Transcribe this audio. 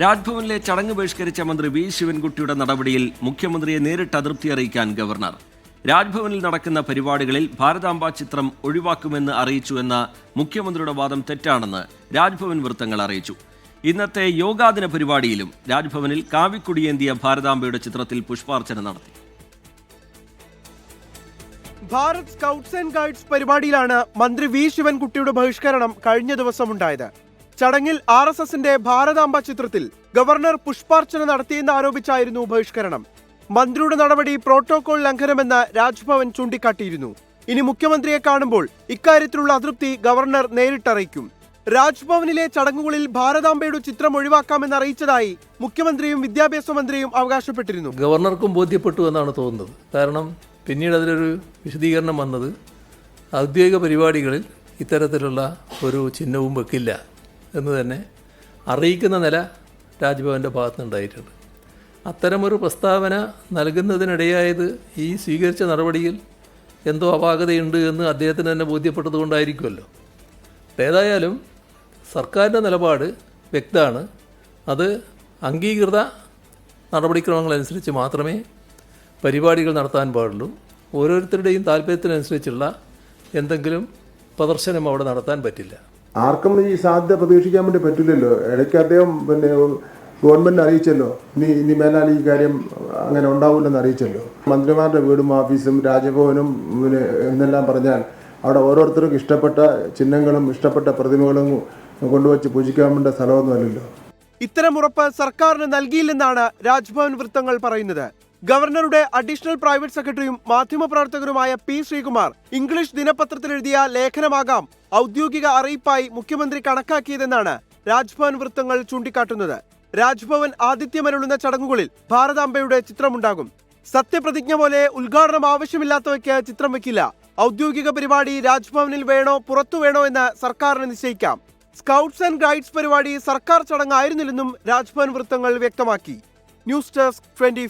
രാജ്ഭവനിലെ ചടങ്ങ് ബഹിഷ്കരിച്ച മന്ത്രി വി ശിവൻകുട്ടിയുടെ നടപടിയിൽ മുഖ്യമന്ത്രിയെ നേരിട്ട് അതൃപ്തി അറിയിക്കാൻ ഗവർണർ. രാജ്ഭവനിൽ നടക്കുന്ന പരിപാടികളിൽ ഭാരതാംബ ചിത്രം ഒഴിവാക്കുമെന്ന് അറിയിച്ചുവെന്ന മുഖ്യമന്ത്രിയുടെ വാദം തെറ്റാണെന്ന് രാജ്ഭവൻ വൃത്തങ്ങൾ അറിയിച്ചു. ഇന്നത്തെ യോഗാദിന പരിപാടിയിലും രാജ്ഭവനിൽ കാവിക്കുടിയേന്തിയ ഭാരതാംബയുടെ ചിത്രത്തിൽ പുഷ്പാർച്ചന നടത്തി. ഭാരത് സ്കൗട്ട്സ് ആൻഡ് ഗൈഡ്സ് പരിപാടിയിലാണ് മന്ത്രി വി ശിവൻകുട്ടിയുടെ ബഹിഷ്കരണം കഴിഞ്ഞ ദിവസം ഉണ്ടായത്. ചടങ്ങിൽ ആർ എസ് എസിന്റെ ഭാരതാംബ ചിത്രത്തിൽ ഗവർണർ പുഷ്പാർച്ചന നടത്തിയെന്ന് ആരോപിച്ചായിരുന്നു ബഹിഷ്കരണം. മന്ത്രിയുടെ നടപടി പ്രോട്ടോകോൾ ലംഘനമെന്ന് രാജ്ഭവൻ ചൂണ്ടിക്കാട്ടിയിരുന്നു. ഇനി മുഖ്യമന്ത്രിയെ കാണുമ്പോൾ ഇക്കാര്യത്തിലുള്ള അതൃപ്തി ഗവർണർ നേരിട്ടറിയിക്കും. രാജ്ഭവനിലെ ചടങ്ങുകളിൽ ഭാരതാംബയുടെ ചിത്രം ഒഴിവാക്കാമെന്ന് അറിയിച്ചതായി മുഖ്യമന്ത്രിയും വിദ്യാഭ്യാസ മന്ത്രിയും അവകാശപ്പെട്ടിരുന്നു. ഗവർണർക്കും ബോധ്യപ്പെട്ടു എന്നാണ് തോന്നുന്നത്. കാരണം പിന്നീട് അതിലൊരു വിശദീകരണം വന്നത് ഔദ്യോഗിക പരിപാടികളിൽ ഇത്തരത്തിലുള്ള ഒരു ചിഹ്നവും വെക്കില്ല. എന്ന് തന്നെ അറിയിക്കുന്ന നില രാജ്ഭവന്റെ ഭാഗത്തുനിന്നുണ്ടായിട്ടുണ്ട്. അത്തരമൊരു പ്രസ്താവന നൽകുന്നതിനിടയായത് ഈ സ്വീകരിച്ച നടപടിയിൽ എന്തോ അപാകതയുണ്ട് എന്ന് അദ്ദേഹത്തിന് തന്നെ ബോധ്യപ്പെട്ടതുകൊണ്ടായിരിക്കുമല്ലോ. ഏതായാലും സർക്കാരിന്റെ നിലപാട് വ്യക്തമാണ്. അത് അംഗീകൃത നടപടിക്രമങ്ങളനുസരിച്ച് മാത്രമേ പരിപാടികൾ നടത്താൻ പാടുള്ളൂ. ഓരോരുത്തരുടെയും താല്പര്യത്തിനനുസരിച്ചുള്ള എന്തെങ്കിലും പ്രദർശനം അവിടെ നടത്താൻ പറ്റില്ല. ആർക്കും ഈ സാധ്യത പ്രതീക്ഷിക്കാൻ വേണ്ടി പറ്റില്ലല്ലോ. ഇടയ്ക്ക് അദ്ദേഹം പിന്നെ ഗവൺമെന്റ് അറിയിച്ചല്ലോ. ഇനി ഇനി മേലാൽ ഈ കാര്യം അങ്ങനെ ഉണ്ടാവില്ലെന്ന് അറിയിച്ചല്ലോ. മന്ത്രിമാരുടെ വീടും ഓഫീസും രാജഭവനും പിന്നെ എന്നെല്ലാം പറഞ്ഞാൽ അവിടെ ഓരോരുത്തർക്കും ഇഷ്ടപ്പെട്ട ചിഹ്നങ്ങളും ഇഷ്ടപ്പെട്ട പ്രതിമകളും കൊണ്ടുവച്ച് പൂജിക്കാൻ വേണ്ട സ്ഥലമൊന്നുമല്ലല്ലോ ഇത്തരം ഉറപ്പ് സർക്കാരിന് നൽകിയില്ലെന്നാണ് രാജ്ഭവൻ വൃത്തങ്ങൾ പറയുന്നത്. ഗവർണറുടെ അഡീഷണൽ പ്രൈവറ്റ് സെക്രട്ടറിയും മാധ്യമപ്രവർത്തകരുമായ പി ശ്രീകുമാർ ഇംഗ്ലീഷ് ദിനപത്രത്തിൽ എഴുതിയ ലേഖനമാകാം ഔദ്യോഗിക അറിയിപ്പായി മുഖ്യമന്ത്രി കണക്കാക്കിയതെന്നാണ് രാജ്ഭവൻ വൃത്തങ്ങൾ ചൂണ്ടിക്കാട്ടുന്നത്. രാജ്ഭവൻ ആതിഥ്യമരുളുന്ന ചടങ്ങുകളിൽ ഭാരതാംബയുടെ ചിത്രമുണ്ടാകും. സത്യപ്രതിജ്ഞ പോലെ ഉദ്ഘാടനം ആവശ്യമില്ലാത്തവയ്ക്ക് ചിത്രം വയ്ക്കില്ല ഔദ്യോഗിക പരിപാടി രാജ്ഭവനിൽ വേണോ പുറത്തു വേണോ എന്ന് സർക്കാരിന് നിശ്ചയിക്കാം. സ്കൗട്ട്സ് ആൻഡ് ഗൈഡ്സ് പരിപാടി സർക്കാർ ചടങ്ങായിരുന്നില്ലെന്നും രാജ്ഭവൻ വൃത്തങ്ങൾ വ്യക്തമാക്കി. News desk twenty